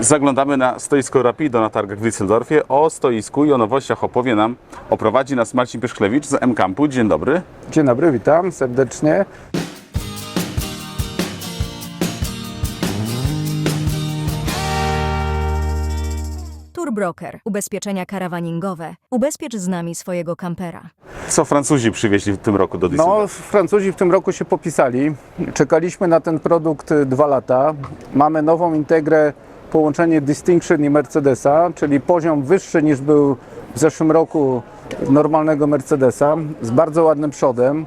Zaglądamy na stoisko Rapido na targach w Düsseldorfie. O stoisku i o nowościach opowie nam, oprowadzi nas Marcin Pyszklewicz z M-Campu. Dzień dobry. Dzień dobry, witam serdecznie. Tourbroker. Ubezpieczenia karawaningowe. Ubezpiecz z nami swojego kampera. Co Francuzi przywieźli w tym roku do Düsseldorfu? No, Francuzi w tym roku się popisali. Czekaliśmy na ten produkt dwa lata. Mamy nową integrę, połączenie Distinction i Mercedesa, czyli poziom wyższy niż był w zeszłym roku normalnego Mercedesa, z bardzo ładnym przodem.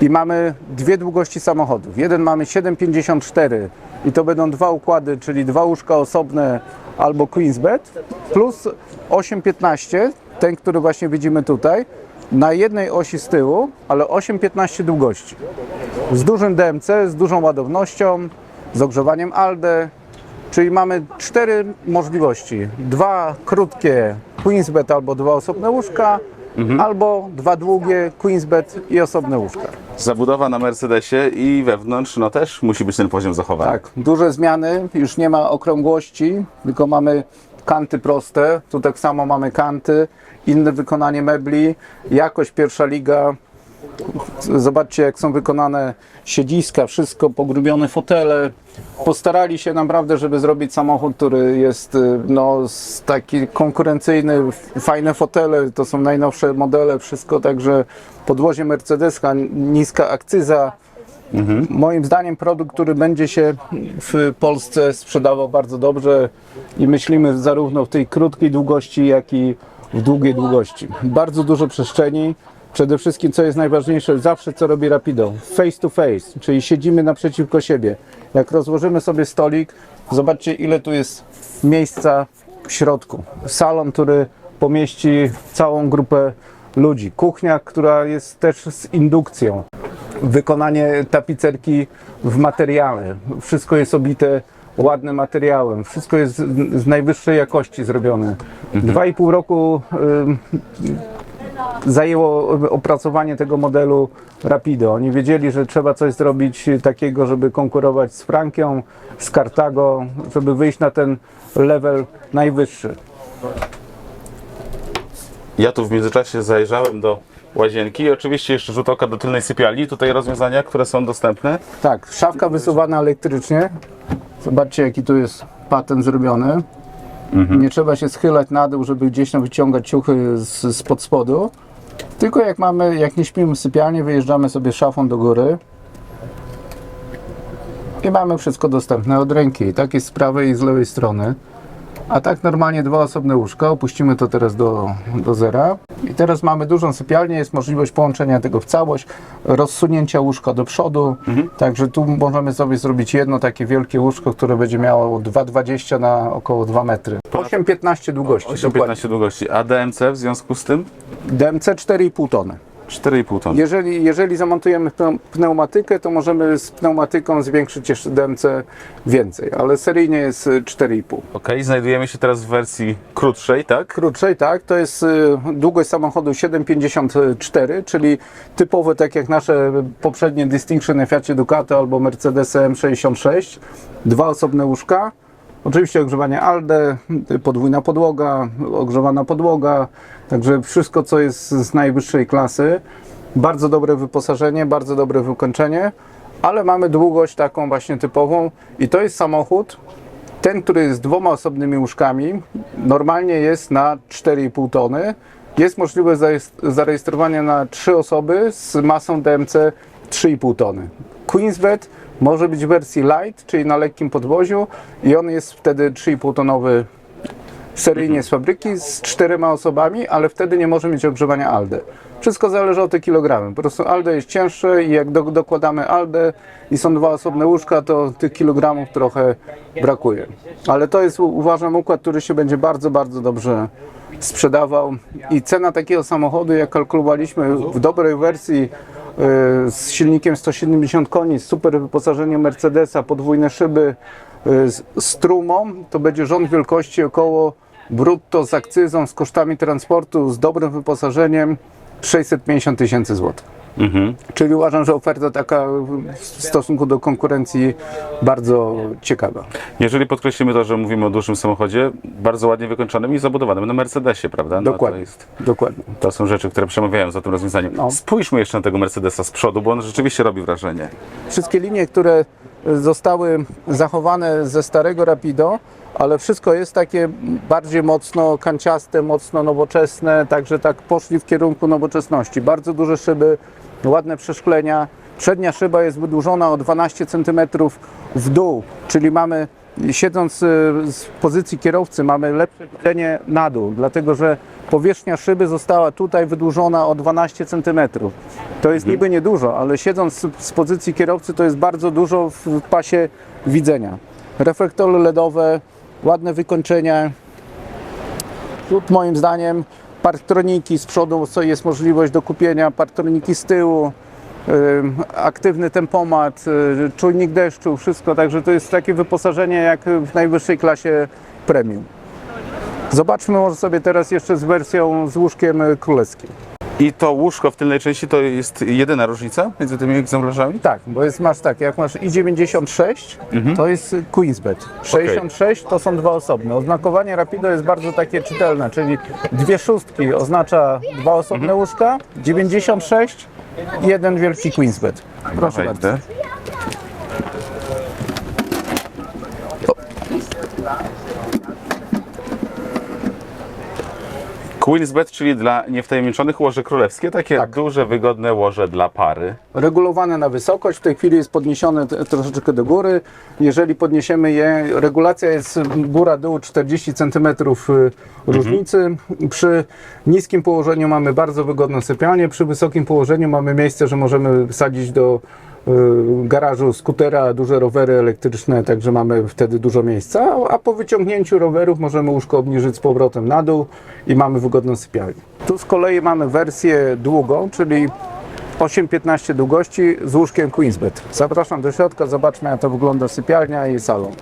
I mamy dwie długości samochodów. Jeden mamy 7,54 i to będą dwa układy, czyli dwa łóżka osobne albo Queen's Bed, plus 8,15, ten, który właśnie widzimy tutaj, na jednej osi z tyłu, ale 8,15 długości. Z dużym DMC, z dużą ładownością, z ogrzewaniem ALDE, czyli mamy cztery możliwości. Dwa krótkie Queen's Bed albo dwa osobne łóżka, albo dwa długie Queen's Bed i osobne łóżka. Zabudowa na Mercedesie i wewnątrz, no też musi być ten poziom zachowany. Tak, duże zmiany, już nie ma okrągłości, tylko mamy kanty proste, tu tak samo mamy kanty, inne wykonanie mebli, jakość pierwsza liga. Zobaczcie jak są wykonane siedziska, wszystko, pogrubione fotele. Postarali się naprawdę, żeby zrobić samochód, który jest y, no, taki konkurencyjny, fajne fotele, to są najnowsze modele, wszystko, także podwozie Mercedeska, niska akcyza, Moim zdaniem produkt, który będzie się w Polsce sprzedawał bardzo dobrze i myślimy zarówno w tej krótkiej długości, jak i w długiej długości. Bardzo dużo przestrzeni. Przede wszystkim, co jest najważniejsze, zawsze co robi Rapido, face to face, czyli siedzimy naprzeciwko siebie. Jak rozłożymy sobie stolik, zobaczcie ile tu jest miejsca w środku. Salon, który pomieści całą grupę ludzi. Kuchnia, która jest też z indukcją wykonanie tapicerki w materiale. Wszystko jest obite ładnym materiałem. Wszystko jest z, najwyższej jakości zrobione. Dwa i pół roku ym, zajęło opracowanie tego modelu Rapido. Oni wiedzieli, że trzeba coś zrobić takiego, żeby konkurować z Frankią, z Cartago, żeby wyjść na ten level najwyższy. Ja tu w międzyczasie zajrzałem do łazienki i oczywiście jeszcze rzut oka do tylnej sypialni. Tutaj rozwiązania, które są dostępne. Tak, szafka wysuwana elektrycznie. Zobaczcie, jaki tu jest patent zrobiony. Nie trzeba się schylać na dół, żeby gdzieś tam wyciągać ciuchy z, spod spodu. Tylko jak mamy, jak nie śpimy w sypialni, wyjeżdżamy sobie szafą do góry. I mamy wszystko dostępne od ręki. Tak jest z prawej i z lewej strony. A tak normalnie dwa osobne łóżka. Opuścimy to teraz do, do zera. I teraz mamy dużą sypialnię. Jest możliwość połączenia tego w całość, rozsunięcia łóżka do przodu. Także tu możemy sobie zrobić jedno takie wielkie łóżko, które będzie miało 2,20 na około 2 metry. 8,15 długości. dokładnie. 8-15 długości. A DMC w związku z tym DMC 4,5 tony. 4,5 ton. Jeżeli, jeżeli zamontujemy pneu- pneumatykę, to możemy z pneumatyką zwiększyć jeszcze DMC więcej, ale seryjnie jest y, 4,5. Ok, znajdujemy się teraz w wersji krótszej, tak? Krótszej, tak, to jest y, długość samochodu 7,54, czyli typowe, tak jak nasze poprzednie Distinction na Fiacie Ducato albo Mercedes M66. Dwa osobne łóżka, oczywiście ogrzewanie ALDE, podwójna podłoga, ogrzewana podłoga, także wszystko, co jest z najwyższej klasy. Bardzo dobre wyposażenie, bardzo dobre wykończenie, ale mamy długość taką właśnie typową i to jest samochód, ten, który jest dwoma osobnymi łóżkami, normalnie jest na 4,5 tony. Jest możliwe zarejestrowanie na 3 osoby z masą DMC 3,5 tony. Queen's Bed może być w wersji light, czyli na lekkim podwoziu i on jest wtedy 3,5 tonowy seryjnie z fabryki z czterema osobami, ale wtedy nie może mieć ogrzewania ALDE. Wszystko zależy od te kilogramy. Po prostu ALDE jest cięższe i jak do, dokładamy ALDE i są dwa osobne łóżka, to tych kilogramów trochę brakuje. Ale to jest uważam układ, który się będzie bardzo, bardzo dobrze sprzedawał i cena takiego samochodu, jak kalkulowaliśmy w dobrej wersji z silnikiem 170 koni, z super wyposażeniem Mercedesa, podwójne szyby, y, z, z trumą, to będzie rząd wielkości około brutto z akcyzą, z kosztami transportu, z dobrym wyposażeniem 650 tysięcy złotych. Mhm. Czyli uważam, że oferta taka w stosunku do konkurencji bardzo ciekawa. Jeżeli podkreślimy to, że mówimy o dużym samochodzie, bardzo ładnie wykończonym i zabudowanym na Mercedesie, prawda? No, Dokładnie. To, jest, Dokładnie. to są rzeczy, które przemawiają za tym rozwiązaniem. No. Spójrzmy jeszcze na tego Mercedesa z przodu, bo on rzeczywiście robi wrażenie. Wszystkie linie, które zostały zachowane ze starego Rapido, ale wszystko jest takie bardziej mocno kanciaste, mocno nowoczesne, także tak poszli w kierunku nowoczesności. Bardzo duże szyby, ładne przeszklenia. Przednia szyba jest wydłużona o 12 cm w dół, czyli mamy siedząc y, z pozycji kierowcy mamy lepsze widzenie na dół, dlatego że powierzchnia szyby została tutaj wydłużona o 12 cm. To jest niby niedużo, ale siedząc z pozycji kierowcy to jest bardzo dużo w pasie widzenia. Reflektory LEDowe, ładne wykończenia. Przód moim zdaniem parktroniki z przodu, co jest możliwość do kupienia, parktroniki z tyłu, aktywny tempomat, y, czujnik deszczu, wszystko, także to jest takie wyposażenie jak w najwyższej klasie premium. Zobaczmy może sobie teraz jeszcze z wersją z łóżkiem królewskim. I to łóżko w tylnej części to jest jedyna różnica między tymi egzemplarzami? Tak, bo jest, masz tak, jak masz i96, to jest Queensbet. 66 to są dwa osobne. Oznakowanie Rapido jest bardzo takie czytelne, czyli dwie szóstki oznacza dwa osobne łóżka, 96 i jeden wielki Queensbet. Proszę bardzo. Queensbed, czyli dla niewtajemniczonych łoże królewskie, takie Tak. duże, wygodne łoże dla pary. Regulowane na wysokość, w tej chwili jest podniesione troszeczkę do góry. Jeżeli podniesiemy je, regulacja jest góra-dół 40 cm różnicy. Przy niskim położeniu mamy bardzo wygodną sypialnię, przy wysokim położeniu mamy miejsce, że możemy wsadzić do garażu skutera duże rowery elektryczne, także mamy wtedy dużo miejsca, a po wyciągnięciu rowerów możemy łóżko obniżyć z powrotem na dół i mamy wygodną sypialnię. Tu z kolei mamy wersję długą, czyli 8-15 długości z łóżkiem Queensbed. Zapraszam do środka, zobaczmy jak to wygląda sypialnia i salon.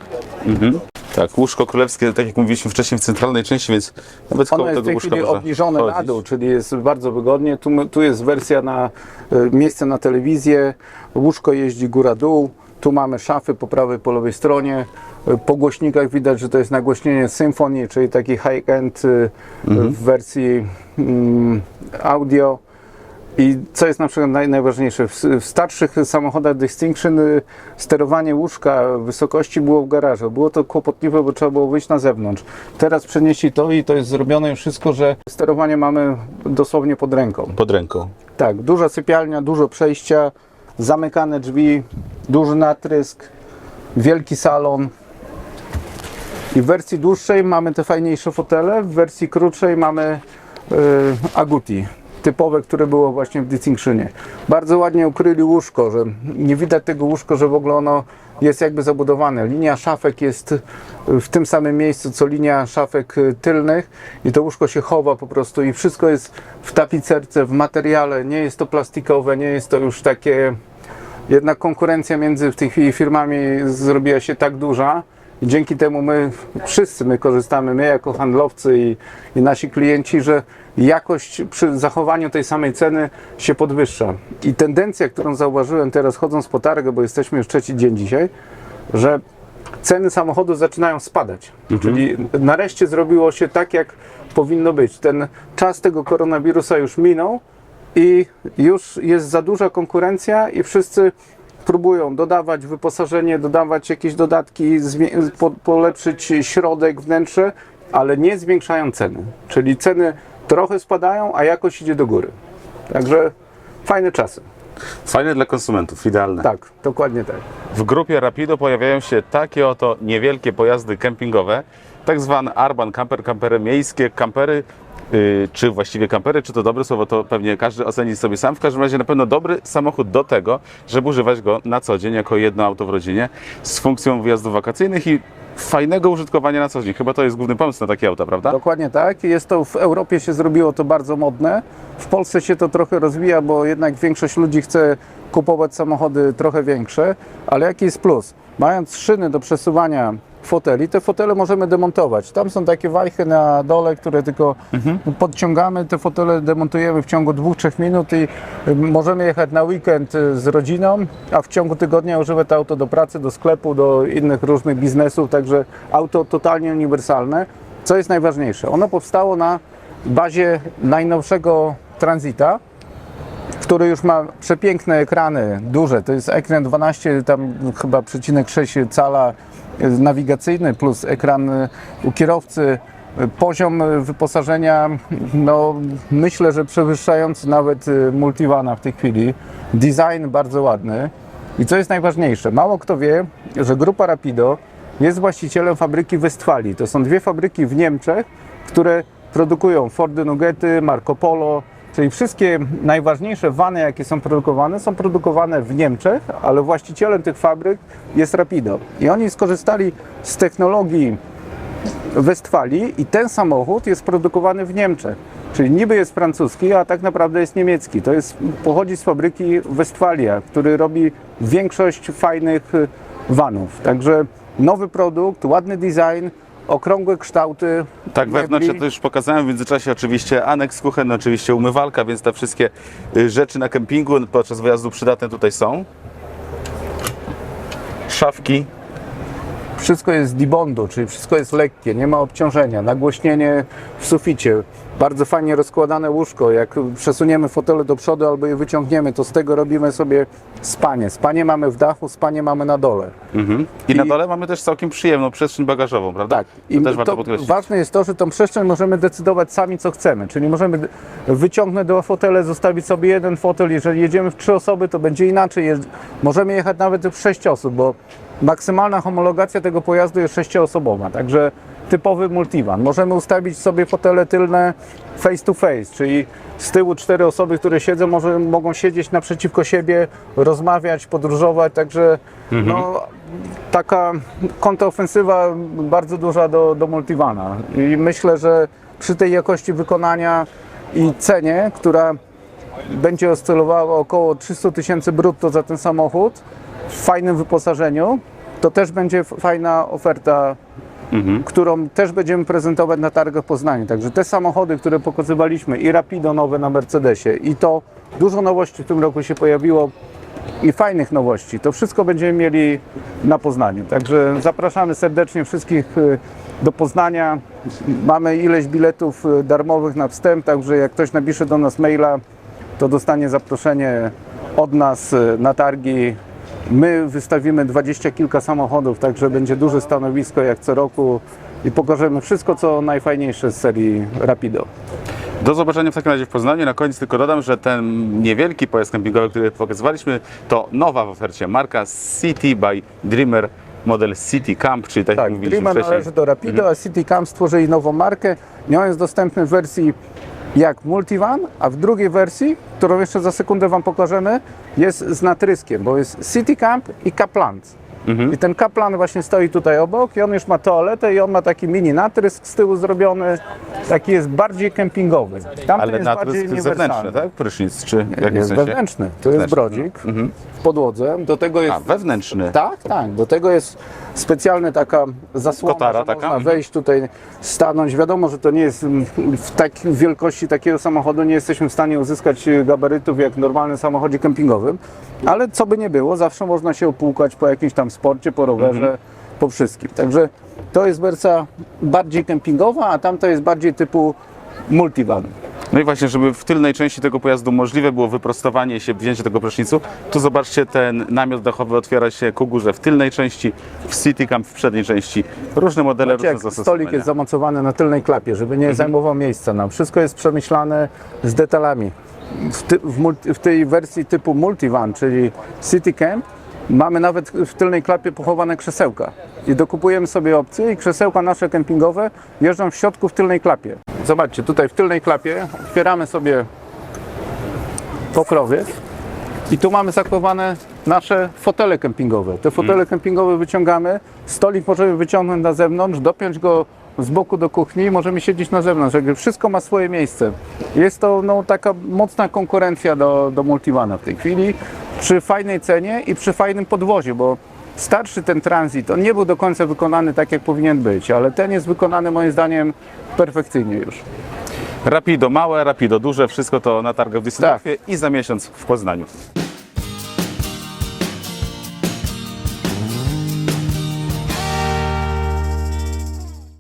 Tak, łóżko królewskie, tak jak mówiliśmy wcześniej, w centralnej części, więc nawet Ono koło jest w tej chwili obniżone na chodzić. dół, czyli jest bardzo wygodnie. Tu, tu jest wersja na e, miejsce na telewizję, łóżko jeździ góra-dół, tu mamy szafy po prawej, po lewej stronie. E, Po głośnikach widać, że to jest nagłośnienie Symfony, czyli taki high-end e, w wersji mm, audio. I co jest na przykład naj, najważniejsze, w, w starszych samochodach Distinction y, sterowanie łóżka wysokości było w garażu. Było to kłopotliwe, bo trzeba było wyjść na zewnątrz. Teraz przenieśli to i to jest zrobione już wszystko, że sterowanie mamy dosłownie pod ręką. Pod ręką. Tak, duża sypialnia, dużo przejścia, zamykane drzwi, duży natrysk, wielki salon. I w wersji dłuższej mamy te fajniejsze fotele, w wersji krótszej mamy y, Aguti, typowe, które było właśnie w Distinctionie. Bardzo ładnie ukryli łóżko, że nie widać tego łóżko, że w ogóle ono jest jakby zabudowane. Linia szafek jest w tym samym miejscu, co linia szafek y, tylnych i to łóżko się chowa po prostu i wszystko jest w tapicerce, w materiale, nie jest to plastikowe, nie jest to już takie jednak konkurencja między w tej chwili firmami zrobiła się tak duża i dzięki temu my wszyscy my korzystamy, my jako handlowcy i, i nasi klienci, że jakość przy zachowaniu tej samej ceny się podwyższa. I tendencja, którą zauważyłem teraz chodząc po targę, bo jesteśmy już trzeci dzień dzisiaj, że ceny samochodu zaczynają spadać. Czyli nareszcie zrobiło się tak, jak powinno być. Ten czas tego koronawirusa już minął i już jest za duża konkurencja i wszyscy próbują dodawać wyposażenie, dodawać jakieś dodatki, po, polepszyć środek, wnętrze, ale nie zwiększają ceny. Czyli ceny trochę spadają, a jakość idzie do góry. Także fajne czasy. Fajne dla konsumentów, idealne. Tak, dokładnie tak. W grupie Rapido pojawiają się takie oto niewielkie pojazdy kempingowe, tak zwane urban camper, kampery miejskie, kampery, czy właściwie kampery, czy to dobre słowo, to pewnie każdy oceni sobie sam. W każdym razie na pewno dobry samochód do tego, żeby używać go na co dzień jako jedno auto w rodzinie z funkcją wyjazdów wakacyjnych i fajnego użytkowania na co dzień. Chyba to jest główny pomysł na takie auta, prawda? Dokładnie tak. Jest to w Europie się zrobiło to bardzo modne. W Polsce się to trochę rozwija, bo jednak większość ludzi chce kupować samochody trochę większe. Ale jaki jest plus? Mając szyny do przesuwania foteli. Te fotele możemy demontować. Tam są takie wajchy na dole, które tylko podciągamy. Te fotele demontujemy w ciągu 2-3 minut i y, możemy jechać na weekend y, z rodziną, a w ciągu tygodnia używać to auto do pracy, do sklepu, do innych różnych biznesów. Także auto totalnie uniwersalne. Co jest najważniejsze? Ono powstało na bazie najnowszego Transita, który już ma przepiękne ekrany, duże. To jest ekran 12, tam chyba przecinek 6 cala nawigacyjny plus ekran u kierowcy. Poziom wyposażenia, no myślę, że przewyższający nawet e, Multivana w tej chwili. Design bardzo ładny. I co jest najważniejsze, mało kto wie, że grupa Rapido jest właścicielem fabryki Westfalii. To są dwie fabryki w Niemczech, które produkują Fordy Nuggety, Marco Polo, czyli wszystkie najważniejsze wany, jakie są produkowane, są produkowane w Niemczech, ale właścicielem tych fabryk jest Rapido. I oni skorzystali z technologii Westfalii i ten samochód jest produkowany w Niemczech. Czyli niby jest francuski, a tak naprawdę jest niemiecki. To jest, pochodzi z fabryki Westfalia, który robi większość fajnych y, vanów. Także nowy produkt, ładny design, okrągłe kształty. Tak, wewnątrz ja mebli. to już pokazałem w międzyczasie oczywiście aneks kuchenny, oczywiście umywalka, więc te wszystkie y, rzeczy na kempingu podczas wyjazdu przydatne tutaj są. Szafki, Wszystko jest z dibondu, czyli wszystko jest lekkie, nie ma obciążenia, nagłośnienie w suficie. Bardzo fajnie rozkładane łóżko. Jak przesuniemy fotele do przodu albo je wyciągniemy, to z tego robimy sobie spanie. Spanie mamy w dachu, spanie mamy na dole. mhm. I, na I- dole mamy też całkiem przyjemną przestrzeń bagażową, prawda? Tak. To też warto to podkreślić. ważne jest to, że tą przestrzeń możemy decydować sami, co chcemy. Czyli możemy wyciągnąć dwa fotele, zostawić sobie jeden fotel. Jeżeli jedziemy w trzy osoby, to będzie inaczej. Możemy jechać nawet w sześć osób, bo maksymalna homologacja tego pojazdu jest sześcioosobowa. Także typowy multivan. Możemy ustawić sobie fotele tylne face to face, czyli z tyłu cztery osoby, które siedzą, może, mogą siedzieć naprzeciwko siebie, rozmawiać, podróżować. Także no, taka kontraofensywa bardzo duża do, do Multivana. I myślę, że przy tej jakości wykonania i cenie, która będzie oscylowała około 300 tysięcy brutto za ten samochód, w fajnym wyposażeniu, to też będzie fajna oferta, którą też będziemy prezentować na targach w Poznaniu. Także te samochody, które pokazywaliśmy i Rapido nowe na Mercedesie i to dużo nowości w tym roku się pojawiło i fajnych nowości. To wszystko będziemy mieli na Poznaniu. Także zapraszamy serdecznie wszystkich y, do Poznania. Mamy ileś biletów y, darmowych na wstęp, także jak ktoś napisze do nas maila, to dostanie zaproszenie od nas y, na targi. My wystawimy dwadzieścia kilka samochodów, także będzie duże stanowisko jak co roku i pokażemy wszystko, co najfajniejsze z serii Rapido. Do zobaczenia w takim razie w Poznaniu. Na koniec tylko dodam, że ten niewielki pojazd kempingowy, który pokazywaliśmy, to nowa w ofercie marka City by Dreamer model City Camp, czyli tak, jak Tak, mówiliśmy Dreamer wcześniej. należy do Rapido, a City Camp stworzyli nową markę. I on jest dostępny w wersji jak Multivan, a w drugiej wersji, którą jeszcze za sekundę Wam pokażemy, jest z natryskiem, bo jest City Camp i Kaplant. Mhm. I ten Kaplan właśnie stoi tutaj obok i on już ma toaletę i on ma taki mini natrysk z tyłu zrobiony, taki jest bardziej kempingowy. Tamten Ale jest bardziej natrysk zewnętrzny, tak? Prysznic, czy w jakim Jest sensie? wewnętrzny, to jest Wewnętrzny, brodzik w podłodze, do tego jest A, wewnętrzny. tak, tak. Do tego jest specjalna taka zasłona, Kotara że taka? można wejść tutaj, stanąć. Wiadomo, że to nie jest mm, w takiej wielkości takiego samochodu nie jesteśmy w stanie uzyskać gabarytów jak w normalnym samochodzie kempingowym, ale co by nie było, zawsze można się opłukać po jakimś tam sporcie, po rowerze, Mhm. po wszystkim. Także to jest wersja bardziej kempingowa, a tamta jest bardziej typu multivan. No i właśnie, żeby w tylnej części tego pojazdu możliwe było wyprostowanie się, wzięcie tego prysznicu, tu zobaczcie, ten namiot dachowy otwiera się ku górze w tylnej części, w City Camp w przedniej części. Różne modele, różne Jak zastosowania. stolik jest zamocowany na tylnej klapie, żeby nie zajmował miejsca nam. Wszystko jest przemyślane z detalami. W, ty, w, multi, w tej wersji typu multivan, czyli City Camp, mamy nawet w tylnej klapie pochowane krzesełka. I dokupujemy sobie opcje i krzesełka nasze kempingowe jeżdżą w środku w tylnej klapie. Zobaczcie, tutaj w tylnej klapie otwieramy sobie pokrowiec i tu mamy zachowane nasze fotele kempingowe. Te fotele kempingowe wyciągamy, stolik możemy wyciągnąć na zewnątrz, dopiąć go z boku do kuchni i możemy siedzieć na zewnątrz. Jakby wszystko ma swoje miejsce. Jest to no, taka mocna konkurencja do, do Multivana w tej chwili, przy fajnej cenie i przy fajnym podwoziu, bo starszy ten transit, on nie był do końca wykonany tak, jak powinien być, ale ten jest wykonany moim zdaniem perfekcyjnie już. Rapido małe, rapido duże, wszystko to na targach w Düsseldorfie i za miesiąc w Poznaniu.